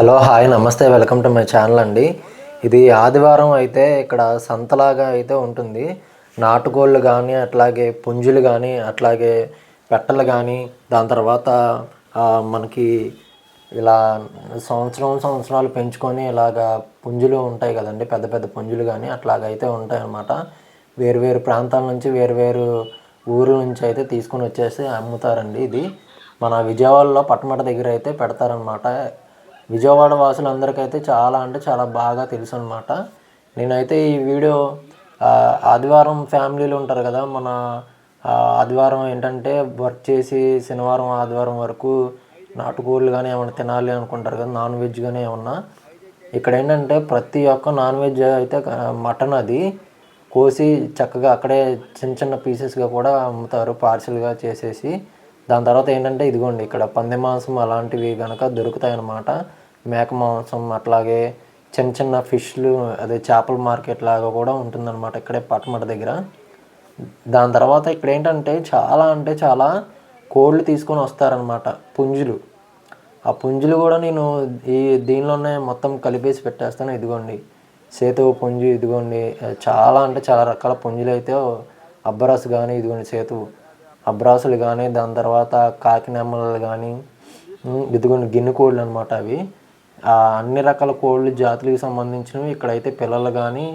Hello hi నమస్తే welcome to my channel అండి. ఇది ఆదివారం అయితే ఇక్కడ సంతలాగా అయితే ఉంటుంది. నాటుకోళ్ళు కానీ అట్లాగే పుంజులు కానీ అట్లాగే పెట్టలు కానీ దాని తర్వాత మనకి ఇలా సంవత్సరం సంవత్సరాలు పెంచుకొని ఇలాగా పుంజులు ఉంటాయి కదండి. పెద్ద పెద్ద పుంజులు కానీ అట్లాగైతే ఉంటాయి అన్నమాట. వేరు వేరు ప్రాంతాల నుంచి వేరువేరు ఊరు నుంచి అయితే తీసుకొని వచ్చేసి అమ్ముతారండి ఇది. మన విజయవాడలో పట్టమట దగ్గర అయితే పెడతారనమాట విజయవాడ వాసులందరికైతే చాలా అంటే చాలా బాగా తెలుసు అనమాట నేనైతే ఈ వీడియో ఆదివారం ఫ్యామిలీలు ఉంటారు కదా మన ఆదివారం ఏంటంటే వర్క్ చేసి శనివారం ఆదివారం వరకు నాటుకోళ్ళు కానీ ఏమైనా తినాలి అనుకుంటారు కదా నాన్ వెజ్ కానీ ఏమన్నా. ఇక్కడ ఏంటంటే ప్రతి ఒక్క నాన్ వెజ్ అయితే మటన్ అది కోసి చక్కగా అక్కడే చిన్న చిన్న పీసెస్గా కూడా అమ్ముతారు పార్సిల్గా చేసేసి. దాని తర్వాత ఏంటంటే ఇదిగోండి ఇక్కడ పంది మాంసం అలాంటివి కనుక దొరుకుతాయి అన్నమాట మేక మాంసం అట్లాగే చిన్న చిన్న ఫిష్లు అదే చేపల మార్కెట్ లాగా కూడా ఉంటుందన్నమాట ఇక్కడే పట్టమట దగ్గర. దాని తర్వాత ఇక్కడ ఏంటంటే చాలా అంటే చాలా కోళ్ళు తీసుకొని వస్తారనమాట పుంజులు. ఆ పుంజులు కూడా నేను ఈ దీనిలోనే మొత్తం కలిపేసి పెట్టేస్తాను ఇదిగోండి. సేతువు పుంజు ఇదిగోండి. చాలా అంటే చాలా రకాల పుంజులు అయితే అబ్బరాసు కానీ ఇదిగోండి సేతువు అబ్రాసులు కానీ దాని తర్వాత కాకినెమ్మలు కానీ ఇదిగోండి గిన్నె కోళ్ళు అనమాట అవి. అన్ని రకాల కోళ్ళు జాతులకు సంబంధించినవి ఇక్కడైతే పిల్లలు కానీ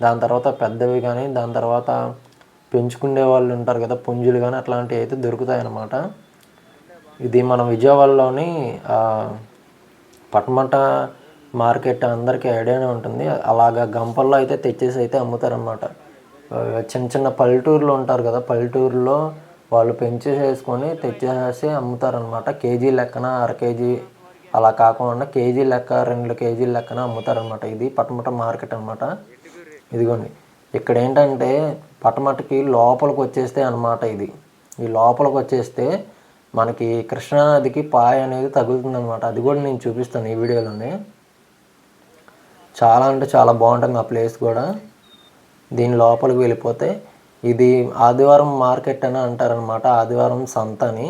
దాని తర్వాత పెద్దవి కానీ దాని తర్వాత పెంచుకునే వాళ్ళు ఉంటారు కదా పుంజులు కానీ అట్లాంటివి అయితే దొరుకుతాయి అన్నమాట ఇది మన విజయవాడలోని పట్మట మార్కెట్ అందరికీ ఐడియానే ఉంటుంది. అలాగా గంపల్లో అయితే తెచ్చేసి అయితే అమ్ముతారనమాట చిన్న చిన్న పల్లెటూరులో ఉంటారు కదా పల్లెటూరులో వాళ్ళు పెంచేసేసుకొని తెచ్చేసి అమ్ముతారనమాట కేజీ లెక్కన అర కేజీ అలా కాకుండా కేజీ లెక్క రెండు కేజీల లెక్కన అమ్ముతారనమాట ఇది పటమట మార్కెట్ అనమాట ఇదిగోండి. ఇక్కడ ఏంటంటే పటమటకి లోపలికి వచ్చేస్తే అన్నమాట ఇది. ఈ లోపలికి వచ్చేస్తే మనకి కృష్ణానదికి పాయ అనేది తగులుతుందనమాట అది కూడా నేను చూపిస్తాను ఈ వీడియోలోనే. చాలా అంటే చాలా బాగుంటుంది ఆ ప్లేస్ కూడా. దీని లోపలికి వెళ్ళిపోతే ఇది ఆదివారం మార్కెట్ అని అంటారనమాట ఆదివారం సంత అని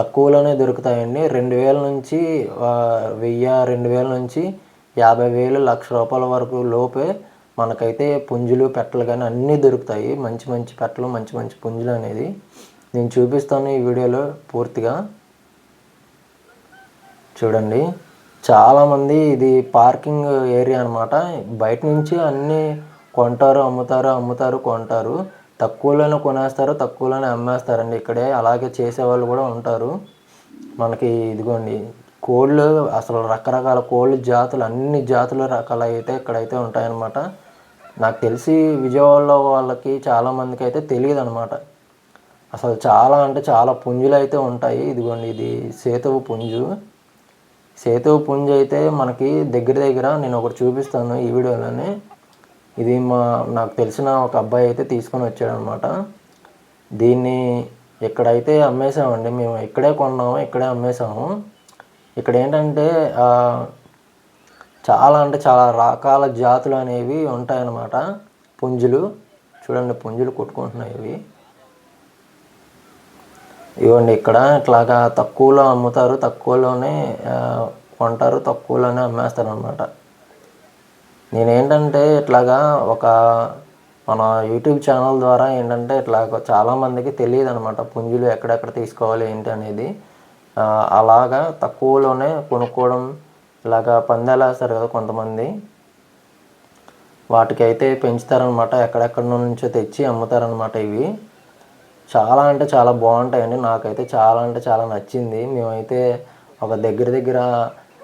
తక్కువలోనే దొరుకుతాయండి. రెండు వేల నుంచి వెయ్యి రెండు వేల నుంచి యాభై వేలు లక్ష రూపాయల వరకు లోపే మనకైతే పుంజులు పెట్టలు కానీ అన్నీ దొరుకుతాయి. మంచి మంచి పెట్టలు మంచి మంచి పుంజులు అనేది. నేను చూపిస్తాను ఈ వీడియోలో పూర్తిగా. చూడండి. చాలామంది ఇది పార్కింగ్ ఏరియా అనమాట బయట నుంచి అన్నీ కొంటారు అమ్ముతారు అమ్ముతారు కొంటారు. తక్కువలోనే కొనేస్తారు తక్కువలోనే అమ్మేస్తారండి. ఇక్కడే అలాగే చేసేవాళ్ళు కూడా ఉంటారు. మనకి ఇదిగోండి కోళ్ళు అసలు రకరకాల కోళ్ళు జాతులు అన్ని జాతుల రకాలు అయితే ఇక్కడైతే ఉంటాయన్నమాట. నాకు తెలిసి విజయవాడలో వాళ్ళకి చాలామందికి అయితే తెలియదు అనమాట అసలు చాలా అంటే చాలా పుంజులు అయితే ఉంటాయి. ఇదిగోండి ఇది సేతువు పుంజు. సేతువు పుంజు అయితే మనకి దగ్గర దగ్గర నేను ఒకటి చూపిస్తాను ఈ వీడియోలోనే. ఇది మా నాకు తెలిసిన ఒక అబ్బాయి అయితే తీసుకొని వచ్చాడు అనమాట దీన్ని ఇక్కడైతే అమ్మేసామండి మేము ఇక్కడే కొన్నాము ఇక్కడే అమ్మేసాము ఇక్కడ ఏంటంటే చాలా అంటే చాలా రకాల జాతులు అనేవి ఉంటాయన్నమాట. పుంజులు చూడండి పుంజులు కొట్టుకుంటున్నాయి ఇవి. ఇవ్వండి ఇక్కడ ఇట్లాగా తక్కువలో అమ్ముతారు తక్కువలోనే కొంటారు తక్కువలోనే అమ్మేస్తారు అనమాట నేనేంటంటే ఇట్లాగా ఒక మన యూట్యూబ్ ఛానల్ ద్వారా ఏంటంటే ఇట్లా చాలామందికి తెలియదు అనమాట పుంజులు ఎక్కడెక్కడ తీసుకోవాలి ఏంటి అనేది. అలాగా తక్కువలోనే కొనుక్కోవడం ఇలాగా పందాలు వేస్తారు కదా కొంతమంది. వాటికైతే పెంచుతారనమాట ఎక్కడెక్కడ నుంచో తెచ్చి అమ్ముతారనమాట ఇవి. చాలా అంటే చాలా బాగుంటాయండి. నాకైతే చాలా అంటే చాలా నచ్చింది. మేమైతే ఒక దగ్గర దగ్గర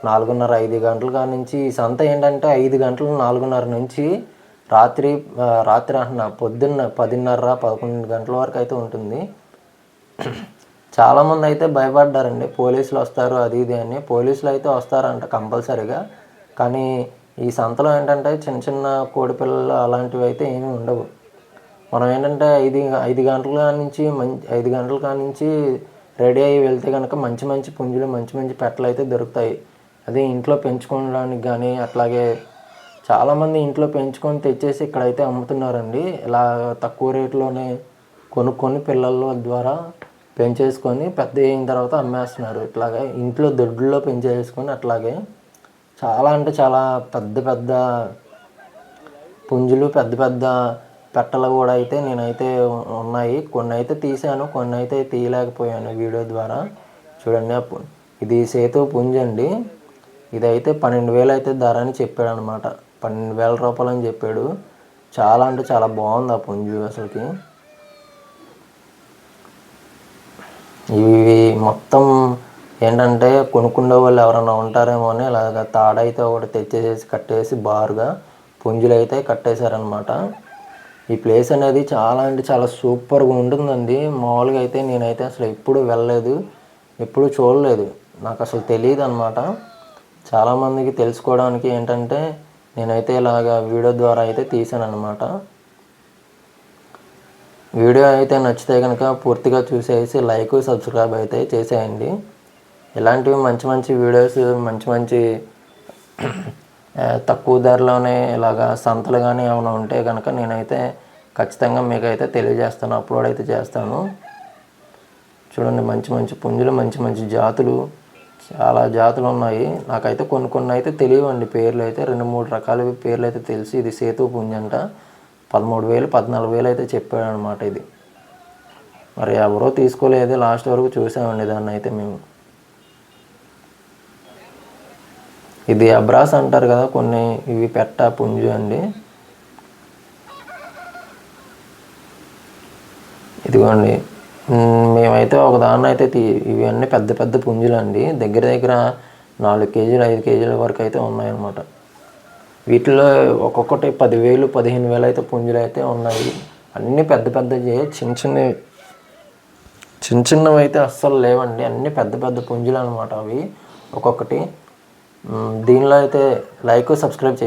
నాలుగున్నర ఐదు గంటల కాడ నుంచి ఈ సంత ఏంటంటే ఐదు గంటలు నాలుగున్నర నుంచి రాత్రి రాత్రి అంటున్న పొద్దున్న పదిన్నర పదకొండు గంటల వరకు అయితే ఉంటుంది. చాలామంది అయితే భయపడ్డారండి పోలీసులు వస్తారు అది ఇది అని. పోలీసులు అయితే వస్తారంట కంపల్సరీగా. కానీ ఈ సంతలో ఏంటంటే చిన్న చిన్న కోడి పిల్లలు అలాంటివి అయితే ఏమీ ఉండవు. మనం ఏంటంటే ఐదు ఐదు గంటల కాడ నుంచి మంచి ఐదు గంటల కాడ నుంచి రెడీ అయ్యి వెళ్తే కనుక మంచి మంచి పుంజులు మంచి మంచి పెట్టలు అయితే దొరుకుతాయి. అదే ఇంట్లో పెంచుకోవడానికి కానీ అట్లాగే చాలామంది ఇంట్లో పెంచుకొని తెచ్చేసి ఇక్కడైతే అమ్ముతున్నారండి. ఇలా తక్కువ రేట్లోనే కొనుక్కొని పిల్లల ద్వారా పెంచేసుకొని పెద్ద అయిన తర్వాత అమ్మేస్తున్నారు. ఇట్లాగే ఇంట్లో దొడ్డుల్లో పెంచేసుకొని అట్లాగే చాలా అంటే చాలా పెద్ద పెద్ద పుంజులు పెద్ద పెద్ద పెట్టలు కూడా అయితే నేనైతే ఉన్నాయి. కొన్ని అయితే తీసాను కొన్ని అయితే తీయలేకపోయాను వీడియో ద్వారా. చూడండి ఇది సేతు పుంజండి. అండి ఇదైతే పన్నెండు వేలు అయితే ధర అని చెప్పాడు అనమాట పన్నెండు వేల రూపాయలు అని చెప్పాడు. చాలా అంటే చాలా బాగుంది ఆ పుంజు అసలుకి. ఇవి మొత్తం ఏంటంటే కొనుక్కునే వాళ్ళు ఎవరైనా ఉంటారేమో అని ఇలాగ తాడైతే ఒకటి తెచ్చేసేసి కట్టేసి బారుగా పుంజులు అయితే కట్టేశారనమాట ఈ ప్లేస్ అనేది చాలా అంటే చాలా సూపర్గా ఉంటుందండి. మామూలుగా అయితే నేనైతే అసలు ఎప్పుడు వెళ్ళలేదు. ఎప్పుడు చూడలేదు. నాకు అసలు తెలియదు అనమాట చాలామందికి తెలుసుకోవడానికి ఏంటంటే నేనైతే ఇలాగ వీడియో ద్వారా అయితే తీసాను అనమాట వీడియో అయితే నచ్చితే కనుక పూర్తిగా చూసేసి లైక్ సబ్స్క్రైబ్ అయితే చేసేయండి. ఇలాంటివి మంచి మంచి వీడియోస్ మంచి మంచి తక్కువ ధరలోనే ఇలాగా సంతలు కానీ ఏమైనా ఉంటే కనుక నేనైతే ఖచ్చితంగా మీకు అయితే తెలియజేస్తాను అప్లోడ్ అయితే చేస్తాను. చూడండి మంచి మంచి పుంజులు మంచి మంచి జాతులు. చాలా జాతులు ఉన్నాయి. నాకైతే కొన్ని కొన్ని అయితే తెలియవండి. పేర్లు అయితే రెండు మూడు రకాల పేర్లు అయితే తెలిసి ఇది సేతు పుంజు అంట. పదమూడు వేలు పద్నాలుగు వేలు అయితే చెప్పాడు అనమాట ఇది. మరి ఎవరో తీసుకోలేదు. లాస్ట్ వరకు చూసామండి దాన్ని అయితే మేము. ఇది అబ్రాస్ అంటారు కదా కొన్ని ఇవి పెట్ట పుంజు అండి. ఇదిగోండి. మేమైతే ఒక దాన్ని అయితే తీ ఇవన్నీ పెద్ద పెద్ద పుంజులు అండి దగ్గర దగ్గర నాలుగు కేజీలు ఐదు కేజీల వరకు అయితే ఉన్నాయన్నమాట. వీటిలో ఒక్కొక్కటి పదివేలు పదిహేను వేలు అయితే పుంజులు అయితే ఉన్నాయి. అన్నీ పెద్ద పెద్దవి చిన్న చిన్నవి చిన్న చిన్నవి అయితే అస్సలు లేవండి. అన్నీ పెద్ద పెద్ద పుంజులు అనమాట అవి. ఒక్కొక్కటి. దీనిలో అయితే లైక్ సబ్స్క్రైబ్ చేయండి.